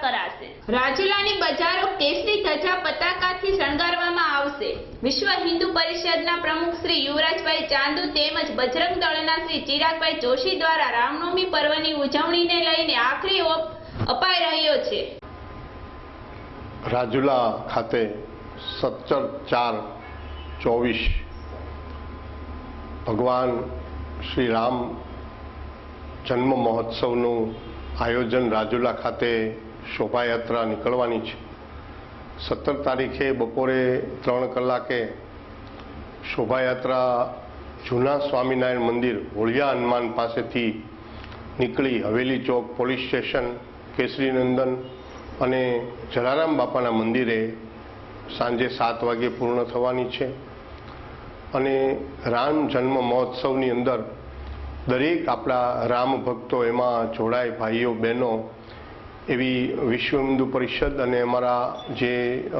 કરાશે. રાજુલાની બજારો કેસરી ધજા પતાકાથી શણગારવામાં આવશે. વિશ્વ હિન્દુ પરિષદના પ્રમુખ શ્રી યુવરાજભાઈ ચાંદુ તેમજ બજરંગ દળના શ્રી ચિરાગભાઈ જોશી દ્વારા રામનવમી પર્વની ઉજવણીને લઈને રાજુલા ખાતે સત્તર ચાર ચોવીસ ભગવાન શ્રી રામ જન્મ મહોત્સવનું આયોજન રાજુલા ખાતે શોભાયાત્રા નીકળવાની છે. સત્તર તારીખે બપોરે ત્રણ કલાકે શોભાયાત્રા જૂના સ્વામિનારાયણ મંદિર હોળિયા હનુમાન પાસેથી નીકળી હવેલી ચોક પોલીસ સ્ટેશન, કેસરીનંદન અને જલારામ બાપાના મંદિરે સાંજે સાત વાગે પૂર્ણ થવાની છે. અને રામ જન્મ મહોત્સવની અંદર દરેક આપણા રામ ભક્તો એમાં જોડાય, ભાઈઓ, બહેનો, એવી વિશ્વ હિન્દુ પરિષદ અને અમારા જે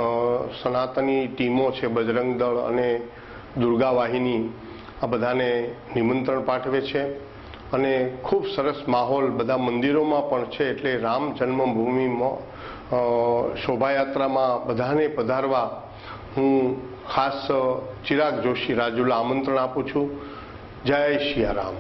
સનાતની ટીમો છે બજરંગ દળ અને દુર્ગા વાહિની આ બધાને નિમંત્રણ પાઠવે છે. અને ખૂબ સરસ માહોલ બધા મંદિરોમાં પણ છે એટલે રામ જન્મભૂમિમાં શોભાયાત્રામાં બધાને પધારવા હું ખાસ ચિરાગ જોશી રાજુલા આમંત્રણ આપું છું. જય સિયારામ